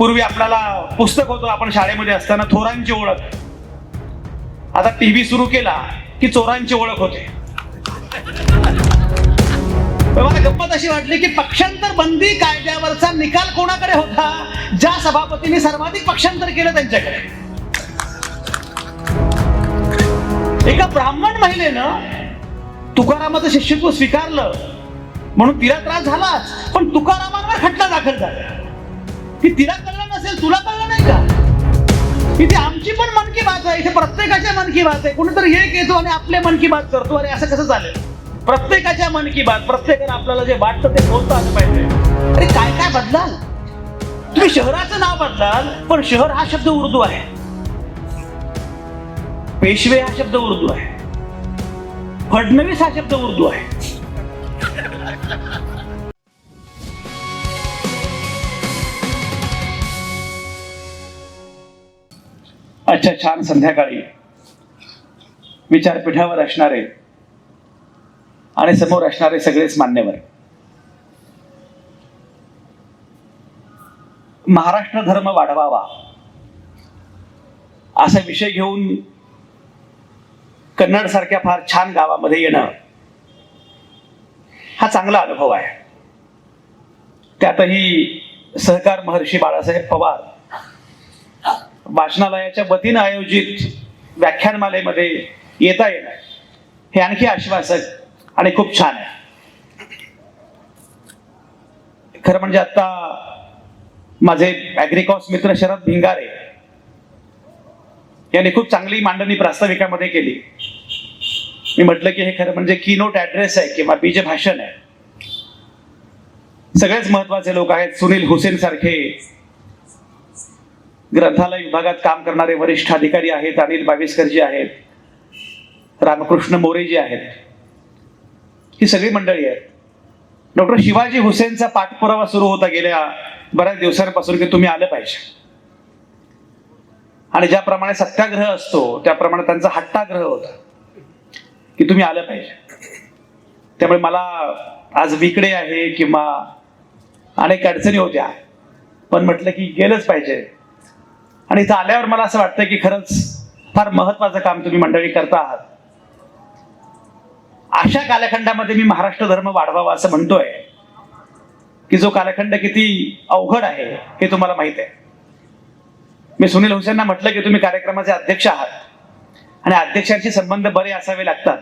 पूर्वी आपल्याला पुस्तक होतं आपण शाळेमध्ये असताना थोरांची ओळख. आता टीव्ही सुरू केला की चोरांची ओळख होते. मला गंमत अशी वाटली की पक्षांतर बंदी कायद्यावरचा निकाल कोणाकडे होता? ज्या सभापतींनी सर्वाधिक पक्षांतर केलं त्यांच्याकडे. एका ब्राह्मण महिलेनं तुकारामाचं शिष्यत्व स्वीकारलं. म्हणून तिला त्रास झालाच. पण तुकारामांवर खटला दाखल झाला. की तिला कळलं नसेल तुला कळलं नाही का? इथे आमची पण मन की बात आहे इथे प्रत्येकाच्या मन की बात आहे. कुणीतरी एक येतो आणि आपले मन की बात करतो. अरे असं कसं चालेल? प्रत्येकाच्या मन की बात प्रत्येकाने आपल्याला जे वाटतं ते बोलता आलं पाहिजे. अरे काय काय बदलाल? तुम्ही शहराचं नाव बदलाल पण शहर हा शब्द उर्दू आहे. पेशवे हा शब्द उर्दू आहे. फडणवीस हा शब्द उर्दू आहे. अच्छा छान. संध्याकाळी. विचारपीठावर असणारे आणि समोर असणारे सगळेच मान्यवर. महाराष्ट्र धर्म वाढवावा. असा विषय घेऊन कन्नड सारख्या फार छान गावामध्ये येणं हा चांगला अनुभव आहे. त्यातही सहकार महर्षी बाळासाहेब पवार वाचनालयाच्या वतीनं आयोजित व्याख्यानमालेमध्ये येता येणार. हे आणखी आश्वासक आणि खूप छान आहे. खरं म्हणजे आता माझे ॲग्रिकॉस मित्र शरद भिंगारे यांनी खूप चांगली मांडणी प्रास्ताविकामध्ये केली. मी म्हटलं की हे खरं म्हणजे की नोट ऍड्रेस आहे किंवा बीज भाषण आहे. सगळेच महत्त्वाचे लोक आहेत सुनील हुसेन सारखे ग्रंथालय विभागात काम करणारे वरिष्ठ अधिकारी आहेत अनिल बाविस्करजी आहेत रामकृष्ण मोरेजी आहेत. ही सगळी मंडळी आहेत. डॉक्टर शिवाजी हुसेनचा पाठपुरावा सुरू होता गेल्या बऱ्याच दिवसांपासून की तुम्ही आलं पाहिजे. आणि ज्याप्रमाणे सत्याग्रह असतो त्याप्रमाणे त्यांचा हट्टाग्रह होता की तुम्ही आलं पाहिजे. त्यामुळे मला आज विकडे आहे किंवा अनेक अडचणी होत्या पण म्हटलं की गेलंच पाहिजे. आणि इथं आल्यावर मला असं वाटतं की खरंच फार महत्वाचं काम तुम्ही मंडळी करता आहात. अशा कालखंडामध्ये मी महाराष्ट्र धर्म वाढवावा असं म्हणतोय की जो कालखंड किती अवघड आहे हे तुम्हाला माहीत आहे. मी सुनील हुसेनना म्हटलं की तुम्ही कार्यक्रमाचे अध्यक्ष आहात आणि अध्यक्षांशी संबंध बरे असावे लागतात.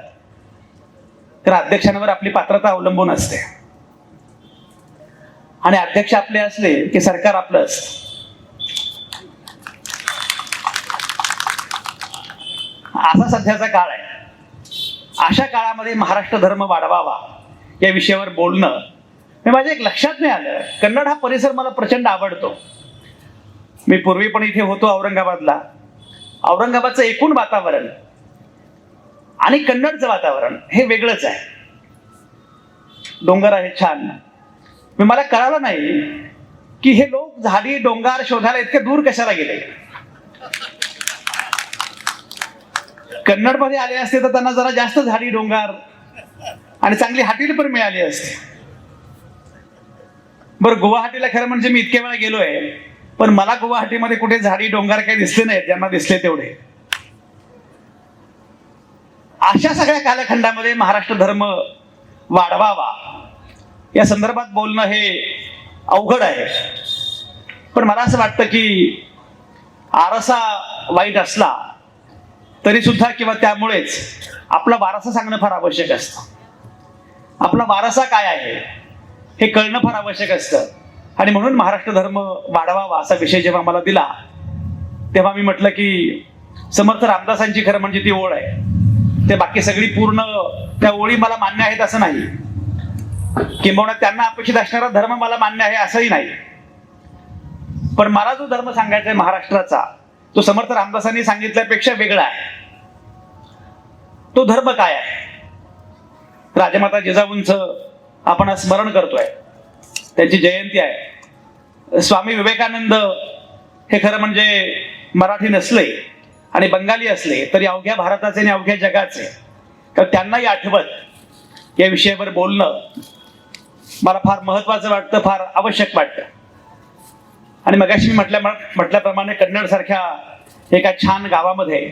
तर अध्यक्षांवर आपली पात्रता अवलंबून असते. आणि अध्यक्ष आपले असले की सरकार आपलं असतं. असा सध्याचा काळ आहे. अशा काळामध्ये महाराष्ट्र धर्म वाढवावा या विषयावर बोलणं हे माझ्या एक लक्षात नाही आलं. कन्नड हा परिसर मला प्रचंड आवडतो. मी पूर्वी पण इथे होतो औरंगाबादला. औरंगाबादचं एकूण वातावरण आणि कन्नडचं वातावरण हे वेगळंच आहे. डोंगर आहे छान. मी मला कळालं नाही की हे लोक झाडी डोंगर शोधायला इतके दूर कशाला गेले? कन्नडमध्ये आले असते तर त्यांना जरा जास्त झाडी डोंगर आणि चांगली हाटील पण मिळाली असते. बरं गुवाहाटीला खरं म्हणजे मी इतके वेळा गेलोय पण मला गुवाहाटीमध्ये कुठे झाडी डोंगर काही दिसले नाहीत ज्यांना दिसले तेवढे. अशा सगळ्या कालखंडामध्ये महाराष्ट्र धर्म वाढवावा. या संदर्भात बोलणं हे अवघड आहे. पण मला असं वाटतं की आरसा वाईट असला तरी सुद्धा किंवा त्यामुळेच आपला वारसा सांगणं फार आवश्यक असतं. आपला वारसा काय आहे हे कळणं फार आवश्यक असतं. आणि म्हणून महाराष्ट्र धर्म वाढवावा असा विषय जेव्हा मला दिला तेव्हा मी म्हटलं की समर्थ रामदासांची खरं म्हणजे ती ओळ आहे. ते बाकी सगळी पूर्ण त्या ओळी मला मान्य आहेत असं नाही. किंबहुना त्यांना अपेक्षित असणारा धर्म मला मान्य आहे असंही नाही. पण मला जो धर्म सांगायचा आहे महाराष्ट्राचा तो समर्थ रामदासांनी सांगितल्यापेक्षा वेगळा आहे. तो धर्म काय आहे? राजमाता जिजाऊंच आपण स्मरण करतोय. त्यांची जयंती आहे. स्वामी विवेकानंद हे खरं म्हणजे मराठी नसले आणि बंगाली असले तरी अवघ्या भारताचे आणि अवघ्या जगाचे. तर त्यांनाही आठवत या विषयावर बोलणं मला फार महत्वाचं वाटतं फार आवश्यक वाटतं. आणि मगाशी म्हटल्या म्हटल्याप्रमाणे कन्नड सारख्या एका छान गावामध्ये.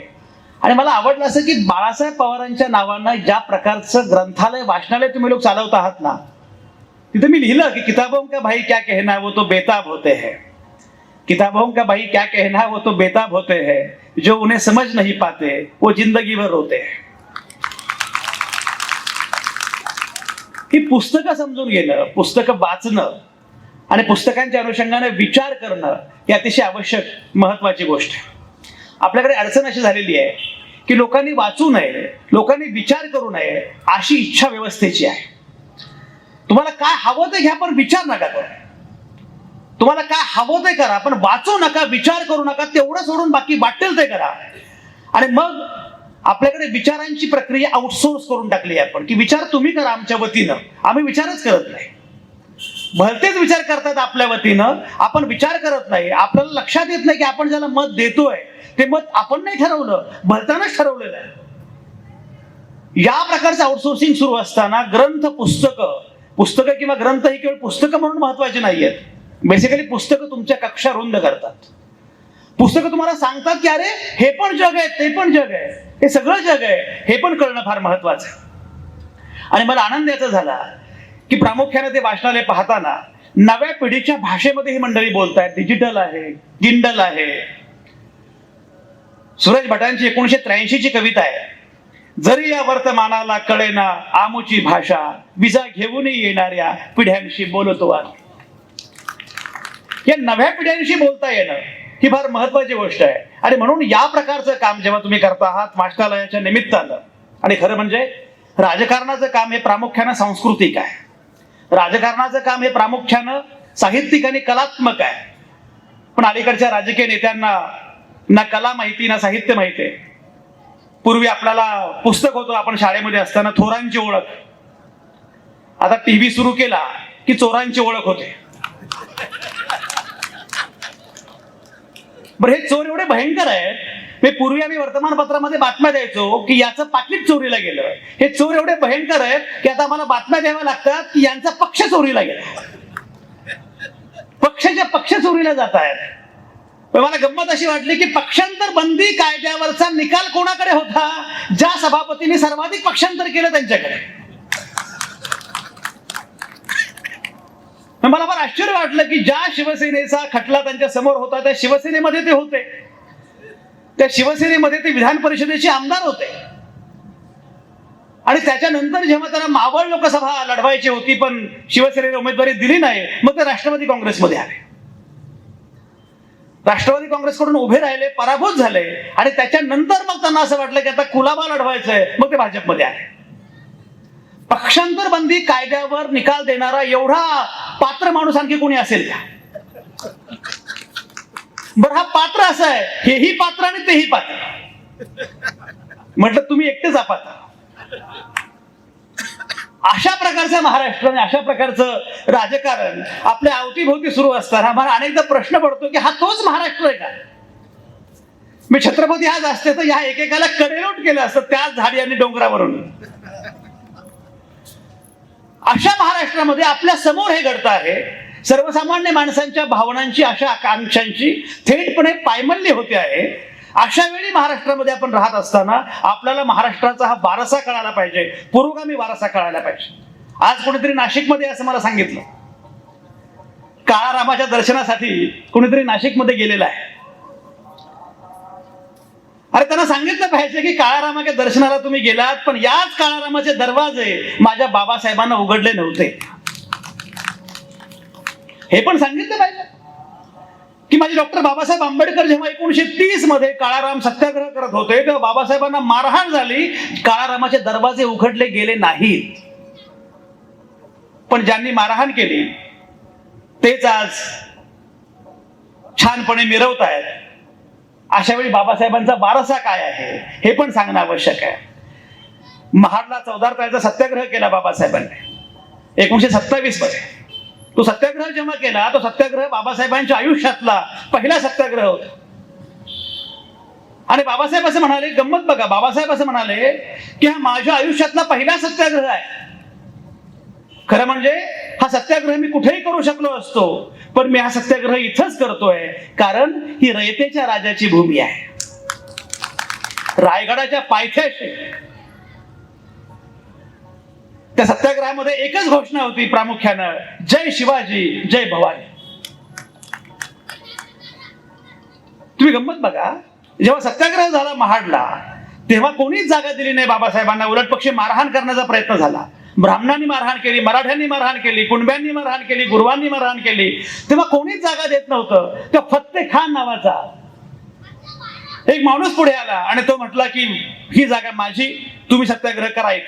आणि मला आवडलं असं की बाळासाहेब पवारांच्या नावानं ज्या प्रकारचं ग्रंथालय वाचनालय तुम्ही लोक चालवत आहात ना तिथे मी लिहिलं की किताबों का भाई क्या कहना वो तो बेताब होते हैं. किताबों का भाई क्या कहना वो तो बेताब होते हैं. जो उन्हें समझ नहीं पाते वो जिंदगी भर रोते हैं. ही पुस्तकं समजून घेणं पुस्तकं वाचणं आणि पुस्तकांच्या अनुषंगाने विचार करणं ही अतिशय आवश्यक महत्वाची गोष्ट आहे. आपल्याकडे अडचण अशी झालेली आहे की लोकांनी वाचू नये लोकांनी विचार करू नये अशी इच्छा व्यवस्थेची आहे. तुम्हाला काय हवं ते घ्या पण विचार नका करू. तुम्हाला काय हवं ते करा पण वाचू नका विचार करू नका तेवढं सोडून बाकी वाटेल ते करा. आणि मग आपल्याकडे विचारांची प्रक्रिया आउटसोर्स करून टाकली आहे आपण की विचार तुम्ही करा आमच्या वतीनं. आम्ही विचारच करत नाही. भलतेच विचार करतात आपल्या वतीनं. आपण विचार करत नाही. आपल्याला लक्षात येत नाही की आपण ज्याला मत देतोय ते मत आपण नाही ठरवलं. भलतानाच ठरवलेलं आहे. या प्रकारचं आउटसोर्सिंग सुरू असताना ग्रंथ पुस्तकं पुस्तकं किंवा ग्रंथ ही केवळ पुस्तकं म्हणून महत्वाची नाही आहेत बेसिकली पुस्तकं तुमच्या कक्षा रुंद करतात. पुस्तकं तुम्हाला सांगतात की अरे हे पण जग आहे ते पण जग आहे. हे सगळं जग आहे. हे पण कळणं फार महत्वाचं आहे. आणि मला आनंद याचा झाला. की प्रामुख्याने ते वाचनालय पाहताना नव्या पिढीच्या भाषेमध्ये ही मंडळी बोलतायत. डिजिटल आहे किंडल आहे. सूरज भटांची एकोणीशे त्र्याऐंशी ची कविता आहे. जरी या वर्तमानाला कळेना आमुची भाषा विजा घेऊनही येणाऱ्या पिढ्यांशी बोलतो आम्ही. या नव्या पिढ्यांशी बोलता येणं ही फार महत्वाची गोष्ट आहे. आणि म्हणून या प्रकारचं काम जेव्हा तुम्ही करता आहात वाचनालयाच्या निमित्तानं. आणि खरं म्हणजे राजकारणाचं काम हे प्रामुख्यानं सांस्कृतिक आहे. राजकारणाचं काम हे प्रामुख्यानं साहित्यिक आणि कलात्मक आहे. पण अलीकडच्या राजकीय नेत्यांना ना कला माहिती ना साहित्य माहिती आहे. पूर्वी आपल्याला पुस्तक होतं आपण शाळेमध्ये असताना थोरांची ओळख. आता टीव्ही सुरू केला की चोरांची ओळख होते. बरं हे चोर एवढे भयंकर आहेत मी पूर्वी आम्ही वर्तमानपत्रामध्ये बातम्या द्यायचो की याचं पाकिट चोरीला गेलं. हे चोर एवढे भयंकर आहेत की आता आम्हाला बातम्या द्याव्या लागतात की यांचा पक्ष चोरीला गेला. पक्षाच्या पक्ष चोरीला जात आहेत. मला गंमत अशी वाटली की पक्षांतर बंदी कायद्यावरचा निकाल कोणाकडे होता? ज्या सभापतींनी सर्वाधिक पक्षांतर केलं त्यांच्याकडे. मला फार आश्चर्य वाटलं की ज्या शिवसेनेचा खटला त्यांच्यासमोर होता त्या शिवसेनेमध्ये ते होते. त्या शिवसेनेमध्ये ते विधान परिषदेचे आमदार होते. आणि त्याच्यानंतर जेव्हा त्यांना मावळ लोकसभा लढवायची होती पण शिवसेनेने उमेदवारी दिली नाही मग ते राष्ट्रवादी काँग्रेसमध्ये आले. राष्ट्रवादी काँग्रेसकडून उभे राहिले पराभूत झाले आणि त्याच्यानंतर मग त्यांना असं वाटलं की आता कुलाबा लढवायचंय मग ते भाजपमध्ये आले. पक्षांतर बंदी कायद्यावर निकाल देणारा एवढा पात्र माणूस आणखी कोणी असेल का? बर हा पात्र असं आहे. हेही पात्र आणि तेही पात्र. म्हटलं तुम्ही एकटेच आपात अशा प्रकारचं महाराष्ट्र आणि अशा प्रकारचं राजकारण आपल्या अवतीभोवती सुरू असताना मला अनेकदा प्रश्न पडतो की हा तोच महाराष्ट्र आहे का? मी छत्रपती आज असते तर या एकेकाला कडेलोट केलं असतं त्याच झाडी आणि डोंगरावरून. अशा महाराष्ट्रामध्ये आपल्यासमोर हे घडतं आहे. सर्वसामान्य माणसांच्या भावनांची अशा आकांक्षांची थेटपणे पायमल्ली होते आहे. अशा वेळी महाराष्ट्रामध्ये आपण राहत असताना आपल्याला महाराष्ट्राचा हा वारसा कळायला पाहिजे. पुरोगामी वारसा कळायला पाहिजे. आज कोणीतरी नाशिकमध्ये असं मला सांगितलं. काळारामाच्या दर्शनासाठी कोणीतरी नाशिकमध्ये गेलेला आहे. अरे त्यांना सांगितलं पाहिजे की काळारामाच्या दर्शनाला तुम्ही गेलात पण याच काळारामाचे दरवाजे माझ्या बाबासाहेबांना उघडले नव्हते. हे पण सांगितलं पाहिजे की माझे डॉक्टर बाबासाहेब आंबेडकर जेव्हा एकोणीशे तीसमध्ये काळाराम सत्याग्रह करत होते तेव्हा बाबासाहेबांना मारहाण झाली काळारामाचे दरवाजे उघडले गेले नाहीत. पण ज्यांनी मारहाण केली तेच आज छानपणे मिरवत आहेत अशा वेळी बाबासाहेबांचा वारसा काय आहे हे पण सांगणं आवश्यक आहे. महाडला चौदार तारखेचा सत्याग्रह केला बाबासाहेबांनी एकोणीशे सत्तावीसमध्ये. तो सत्याग्रह जेव्हा केला तो सत्याग्रह बाबासाहेबांच्या आयुष्यातला पहिला सत्याग्रह होता. आणि बाबासाहेब असं म्हणाले गंमत बघा बाबासाहेब असं म्हणाले की हा माझ्या आयुष्यातला पहिला सत्याग्रह आहे. खरं म्हणजे हा सत्याग्रह मी कुठेही करू शकलो असतो पण मी हा सत्याग्रह इथंच करतोय कारण ही रयतेच्या राजाची भूमी आहे. रायगडाच्या पायथ्याशी त्या सत्याग्रहामध्ये एकच घोषणा होती प्रामुख्यानं. जय शिवाजी जय भवानी. तुम्ही गंमत बघा. जेव्हा सत्याग्रह झाला महाडला तेव्हा कोणीच जागा दिली नाही बाबासाहेबांना. उलट पक्षी मारहाण करण्याचा प्रयत्न झाला. ब्राह्मणांनी मारहाण केली मराठ्यांनी मारहाण केली कुणब्यांनी मारहाण केली गुरुवांनी मारहाण केली. तेव्हा कोणीच जागा देत नव्हतं. त्या फत्ते खान नावाचा. एक माणूस पुढे आला आणि तो म्हटला की ही जागा माझी. तुम्ही सत्याग्रह कराय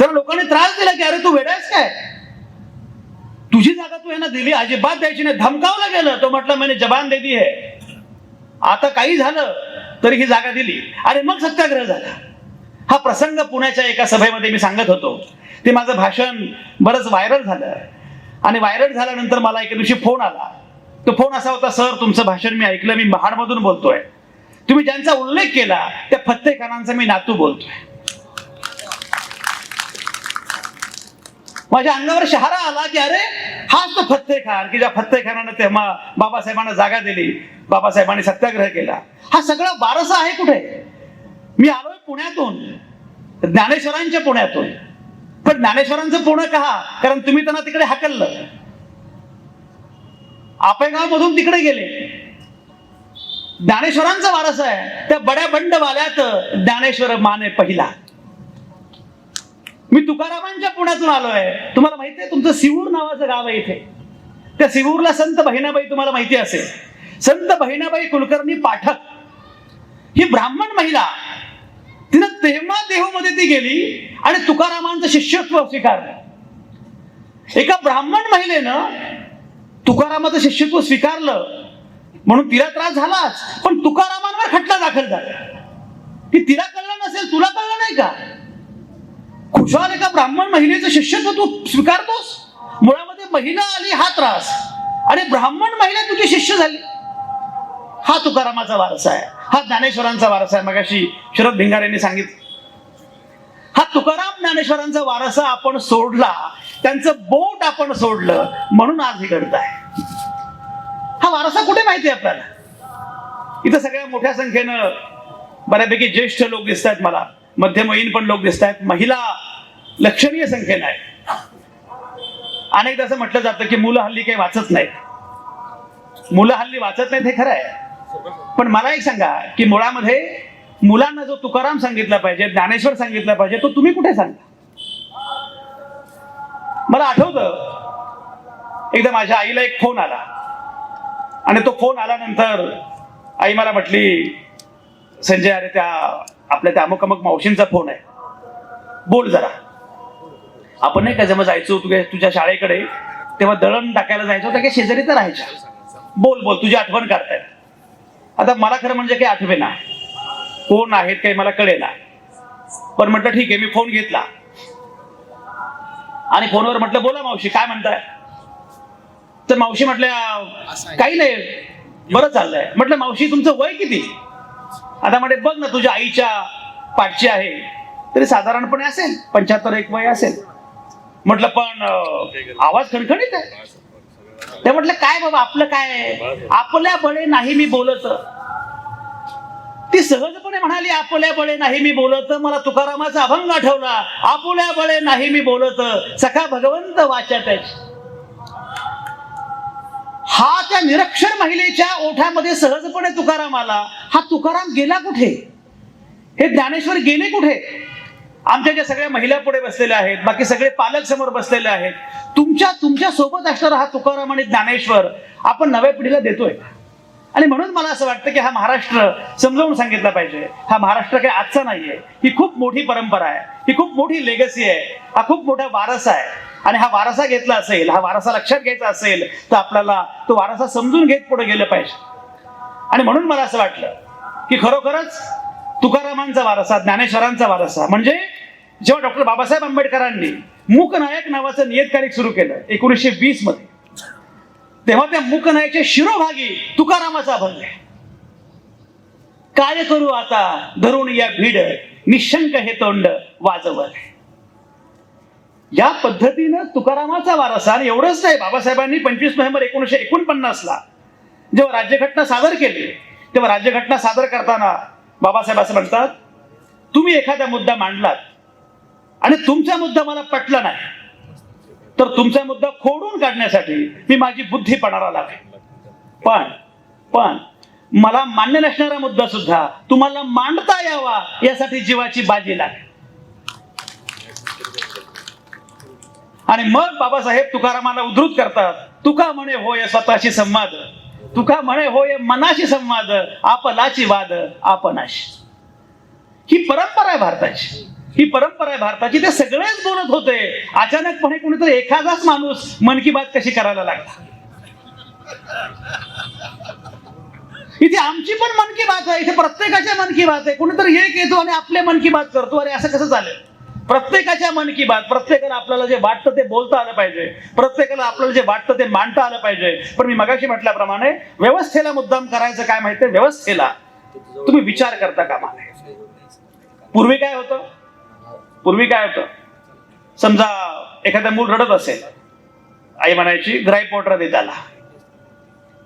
तर लोकांनी त्रास दिला की अरे तू वेडायस काय? तुझी जागा तू यांना दिली अजिबात द्यायची नाही. धमकावलं गेलं. तो म्हटलं मैंने जबान दे दी है. आता काही झालं तरी ही जागा दिली. अरे मग सत्याग्रह झाला. हा प्रसंग पुण्याच्या एका सभेमध्ये मी सांगत होतो. ते माझं भाषण बरंच व्हायरल झालं. आणि व्हायरल झाल्यानंतर मला एका दिवशी फोन आला. तो फोन असा होता सर तुमचं भाषण मी ऐकलं मी महाडमधून बोलतोय. तुम्ही ज्यांचा उल्लेख केला त्या फत्ते खानांचा मी नातू बोलतोय. माझ्या अंगावर शहारा आला की अरे हाच तो फत्ते खान की ज्या फत्ते खानानं तेव्हा बाबासाहेबांना जागा दिली बाबासाहेबांनी सत्याग्रह केला. हा सगळा वारसा आहे कुठे? मी आलोय पुण्यातून ज्ञानेश्वरांच्या पुण्यातून. पण ज्ञानेश्वरांचं पुणे कहा? कारण तुम्ही त्यांना तिकडे हाकललं. आपेगाव मधून तिकडे गेले. ज्ञानेश्वरांचा वारसा आहे. त्या बड्या बंडवाल्यात ज्ञानेश्वर माने पहिला. मी तुकारामांच्या पुण्यातून आलोय. तुम्हाला माहिती आहे तुमचं सिवूर नावाचं गाव आहे इथे. त्या सिवूरला संत बहिणाबाई तुम्हाला माहिती असेल. संत बहिणाबाई कुलकर्णी पाठक. ही ब्राह्मण महिला तिनं तेव्हा देहूमध्ये ती गेली आणि तुकारामांचं शिष्यत्व स्वीकारलं. एका ब्राह्मण महिलेनं तुकारामाचं शिष्यत्व स्वीकारलं. म्हणून तिला त्रास झालाच पण तुकारामांवर खटला दाखल झाला. की तिला कळलं नसेल तुला कळलं नाही का? खुशाल एका ब्राह्मण महिलेचं शिष्यत्व तू स्वीकारतोस? मुळामध्ये महिला आली हा त्रास. आणि ब्राह्मण महिला तुझी शिष्य झाली. हा तुकारामाचा वारसा आहे. हा ज्ञानेश्वरांचा वारसा आहे. मगाशी शरद भिंगार यांनी सांगितलं. हा तुकाराम ज्ञानेश्वरांचा वारसा आपण सोडला. त्यांचं बोट आपण सोडलं. म्हणून आज हे घडत आहे हा वारसा कुठे माहिती आहे आपल्याला? इथं सगळ्या मोठ्या संख्येनं बऱ्यापैकी ज्येष्ठ लोक दिसत आहेत मला. मध्यमयीन पण लोक दिसत आहेत महिला लक्षणीय संख्येनं आहे अनेकदा असं म्हटलं जातं की मुलं हल्ली काही वाचत नाहीत. मुलं हल्ली वाचत नाहीत हे खरं आहे. पण मला एक सांगा की मुळामध्ये मुलांना जो तुकाराम सांगितला पाहिजे ज्ञानेश्वर सांगितला पाहिजे तो तुम्ही कुठे सांगा मला आठवतं एकदा माझ्या आईला एक फोन आला. आणि तो फोन आल्यानंतर आई मला म्हटली संजय अरे त्या आपल्या त्या अमुक अमुक मावशींचा फोन आहे. बोल जरा. आपण नाही का जेव्हा जायचो तुझ्या तुझ्या शाळेकडे तेव्हा दळण टाकायला जायचो त्या काही शेजारी तर राहायच्या? बोल बोल तुझी आठवण काढतायत आता मला खरं म्हणजे काही आठवेना कोण आहेत काही मला कळेना. पण म्हटलं ठीक आहे मी फोन घेतला. आणि फोनवर म्हटलं बोला मावशी काय म्हणताय? तर मावशी म्हटल्या काही नाही. बरं चाललंय. म्हटलं मावशी तुमचं वय किती? आता म्हणजे बघ ना तुझ्या आईच्या पाठची आहे. तरी साधारणपणे असेल पंच्याहत्तर एक वय असेल. म्हटलं पण आवाज खणखणीत आहे. ते म्हटलं काय बाबा आपलं काय आपल्या बळे नाही मी बोलत. ती सहजपणे म्हणाली आपल्या बळे नाही मी बोलत. मला तुकारामाचा अभंग आठवला. आपल्या बळे नाही मी बोलत. सखा भगवंत वाचत हा त्या निरक्षर महिलेच्या ओठामध्ये सहजपणे तुकाराम आला. हा तुकाराम गेला कुठे? हे ज्ञानेश्वर गेले कुठे? आमच्या ज्या सगळ्या महिला पुढे बसलेल्या आहेत बाकी सगळे पालक समोर बसलेले आहेत. तुमच्या तुमच्यासोबत असणारा हा तुकाराम आणि ज्ञानेश्वर आपण नव्या पिढीला देतोय. आणि म्हणून मला असं वाटतं की हा महाराष्ट्र समजावून सांगितला पाहिजे. हा महाराष्ट्र काही आजचा नाहीये. ही खूप मोठी परंपरा आहे. ही खूप मोठी लेगसी आहे. हा खूप मोठा वारसा आहे. आणि हा वारसा घेतला असेल हा वारसा लक्षात घ्यायचा असेल तर आपल्याला तो वारसा समजून घेत पुढे गेलं पाहिजे. आणि म्हणून मला असं वाटलं की खरोखरच तुकारामांचा वारसा ज्ञानेश्वरांचा वारसा म्हणजे जेव्हा डॉक्टर बाबासाहेब आंबेडकरांनी मूकनायक नावाचं नियतकालिक सुरू केलं एकोणीसशे वीसमध्ये तेव्हा त्या मूकनायकच्या शिरोभागी तुकारामाचा अभंग आहे. काय करू आता? धरून या भीड निशंक हे तोंड वाजवत या पद्धतीनं तुकारामाचा वारसा आणि एवढंच नाही बाबासाहेबांनी पंचवीस नोव्हेंबर एकोणीशे एकोणपन्नासला जेव्हा राज्यघटना सादर केली तेव्हा राज्यघटना सादर करताना बाबासाहेब असं म्हणतात तुम्ही एखादा मुद्दा मांडलात आणि तुमचा मुद्दा मला पटला नाही तर तुमचा मुद्दा खोडून काढण्यासाठी मी माझी बुद्धी पणाला लागेल. पण पण मला मान्य नसणारा मुद्दा सुद्धा तुम्हाला मांडता यावा यासाठी जीवाची बाजी लागेल. आणि मग बाबासाहेब तुकारामाला उद्धृत करतात तुका म्हणे होय स्वतःशी संवाद तुका म्हणे होय मनाशी संवाद आपलाची वाद आपणाशी. ही परंपरा आहे भारताची. ही परंपरा आहे भारताची. ते सगळेच बोलत होते. अचानकपणे कोणीतरी एखादाच माणूस मन की बात कशी करायला लागला. इथे आमची पण मन की बात आहे. इथे प्रत्येकाच्या मन की बात आहे. कोणीतरी एक येतो आणि आपले मन की बात करतो. अरे असं कसं चालेल? प्रत्येकाच्या मन की बात प्रत्येकाला आपल्याला जे वाटतं ते बोलता आलं पाहिजे. प्रत्येकाला आपल्याला जे वाटतं ते मांडता आलं पाहिजे. पण मी मगाशी म्हटल्याप्रमाणे व्यवस्थेला मुद्दाम करायचं काय माहितीये व्यवस्थेला. तुम्ही विचार करता कामा नये पूर्वी काय होतं? पूर्वी काय होतं? समजा एखादं मूल रडत असेल आई म्हणायची ग्राई पोटर दे त्याला.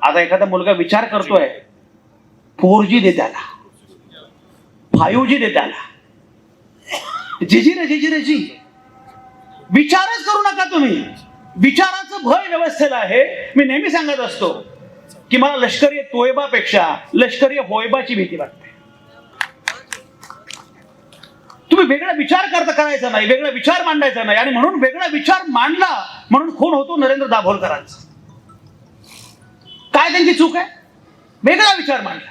आता एखादा मुलगा विचार करतोय फोर जी दे त्याला. फाईव्ह जी दे त्याला. जिजी रे जिजी रे जी विचारच करू नका तुम्ही. विचाराचं भय व्यवस्थेला आहे. मी नेहमी सांगत असतो की मला लष्करी तोयबापेक्षा लष्करी होयबाची भीती वाटते. तुम्ही वेगळा विचार करता करायचा नाही वेगळा विचार मांडायचा नाही. आणि म्हणून वेगळा विचार मांडला म्हणून खून होतो नरेंद्र दाभोलकरांचा. काय त्यांची चूक आहे? वेगळा विचार मांडला.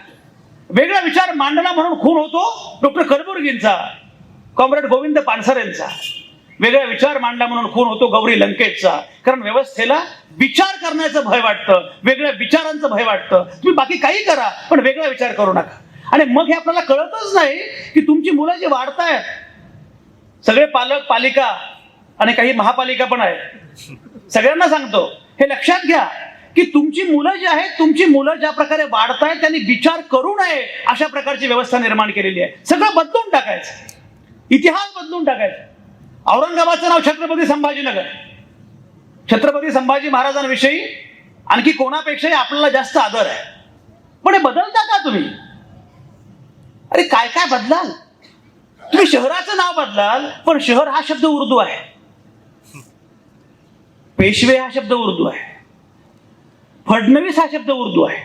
वेगळा विचार मांडला म्हणून खून होतो डॉक्टर करबुर्गींचा. कॉम्रेड गोविंद पानसरेंचा वेगळा विचार मांडला म्हणून खून होतो गौरी लंकेशचा. कारण व्यवस्थेला विचार करण्याचं भय वाटतं वेगळ्या विचारांचं भय वाटतं. तुम्ही बाकी काही करा पण वेगळा विचार करू नका. आणि मग हे आपल्याला कळतच नाही की तुमची मुलं जी वाढतायत सगळे पालक पालिका आणि काही महापालिका पण आहेत. सगळ्यांना सांगतो हे लक्षात घ्या की तुमची मुलं जी आहेत तुमची मुलं ज्या प्रकारे वाढतायत त्यांनी विचार करू नये अशा प्रकारची व्यवस्था निर्माण केलेली आहे. सगळं बदलून टाकायचं. इतिहास बदलून टाकायचा. औरंगाबादचं नाव छत्रपती संभाजीनगर. छत्रपती संभाजी महाराजांविषयी आणखी कोणापेक्षाही आपल्याला जास्त आदर आहे. पण हे बदलता का तुम्ही? अरे काय काय बदलाल? तुम्ही शहराचं नाव बदलाल पण शहर हा शब्द उर्दू आहे. पेशवे हा शब्द उर्दू आहे. फडणवीस हा शब्द उर्दू आहे.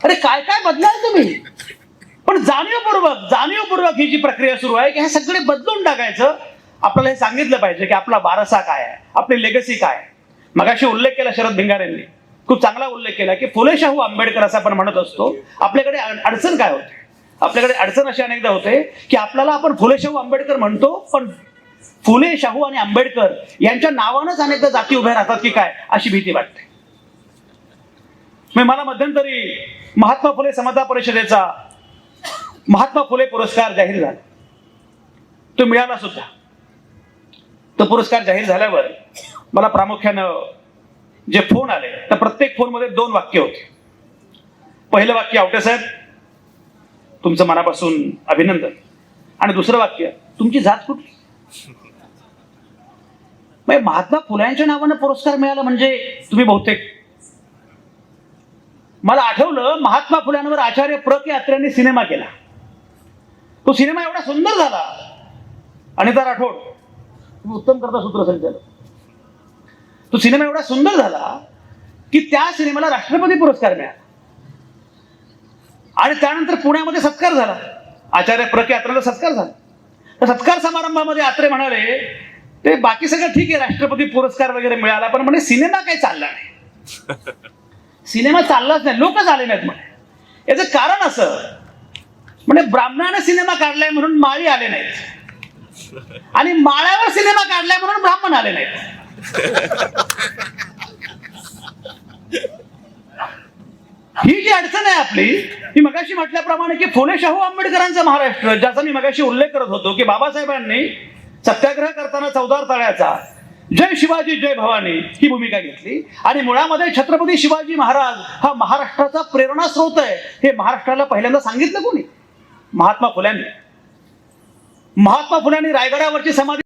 अरे काय काय बदलाल तुम्ही? पण जाणीवपूर्वक जाणीवपूर्वक ही जी प्रक्रिया सुरू आहे की हे सगळे बदलून टाकायचं आपल्याला हे सांगितलं पाहिजे की आपला वारसा काय आहे आपली लेगसी काय आहे. मगाशी उल्लेख केला शरद भिंगार यांनी खूप चांगला उल्लेख केला की फुले शाहू आंबेडकर असं आपण म्हणत असतो आपल्याकडे अडचण काय होते? आपल्याकडे अडचण अशी अनेकदा होते की आपल्याला आपण फुले शाहू आंबेडकर म्हणतो पण फुले शाहू आणि आंबेडकर यांच्या नावानंच अनेकदा जाती उभ्या राहतात की काय अशी भीती वाटते. मी मला मध्यंतरी महात्मा फुले समता परिषदेचा महात्मा फुले पुरस्कार जाहीर झाला. तो मिळाला सुद्धा. तो पुरस्कार जाहीर झाल्यावर मला प्रामुख्यानं जे फोन आले तर प्रत्येक फोनमध्ये दोन वाक्य होते. पहिलं वाक्य आवटे साहेब तुमचं मनापासून अभिनंदन. आणि दुसरं वाक्य तुमची जात कुठली? म्हणजे महात्मा फुल्यांच्या नावानं पुरस्कार मिळाला म्हणजे तुम्ही बहुतेक मला आठवलं महात्मा फुल्यांवर आचार्य प्र के अत्र्यांनी सिनेमा केला. तो सिनेमा एवढा सुंदर झाला. अनिता राठोड तुम्ही उत्तम करता सूत्रसंचालक तो सिनेमा एवढा सुंदर झाला की त्या सिनेमाला राष्ट्रपती पुरस्कार मिळाला. आणि त्यानंतर पुण्यामध्ये सत्कार झाला. आचार्य प्र के सत्कार झाला. तर सत्कार समारंभामध्ये अत्रे म्हणाले ते बाकी सगळं ठीक आहे राष्ट्रपती पुरस्कार वगैरे मिळाला पण म्हणे सिनेमा काही चालला नाही. सिनेमा चाललाच नाही लोक आले नाहीत म्हणे. याचं कारण असं म्हणजे ब्राह्मणाने सिनेमा काढलाय म्हणून माळी आले नाहीत. आणि माळ्यावर सिनेमा काढलाय म्हणून ब्राह्मण आले नाहीत. ही जी अडचण आहे आपली ही मगाशी म्हटल्याप्रमाणे की फुले शाहू आंबेडकरांचा महाराष्ट्र ज्याचा मी मगाशी उल्लेख करत होतो की बाबासाहेबांनी सत्याग्रह करताना चौदार तळ्याचा जय शिवाजी जय भवानी ही भूमिका घेतली. आणि मुळामध्ये छत्रपती शिवाजी महाराज हा महाराष्ट्राचा प्रेरणा स्रोत आहे. हे महाराष्ट्राला पहिल्यांदा सांगितलं कोणी? महात्मा फुल्यांनी. महात्मा फुल्यांनी रायगडावरची समाधी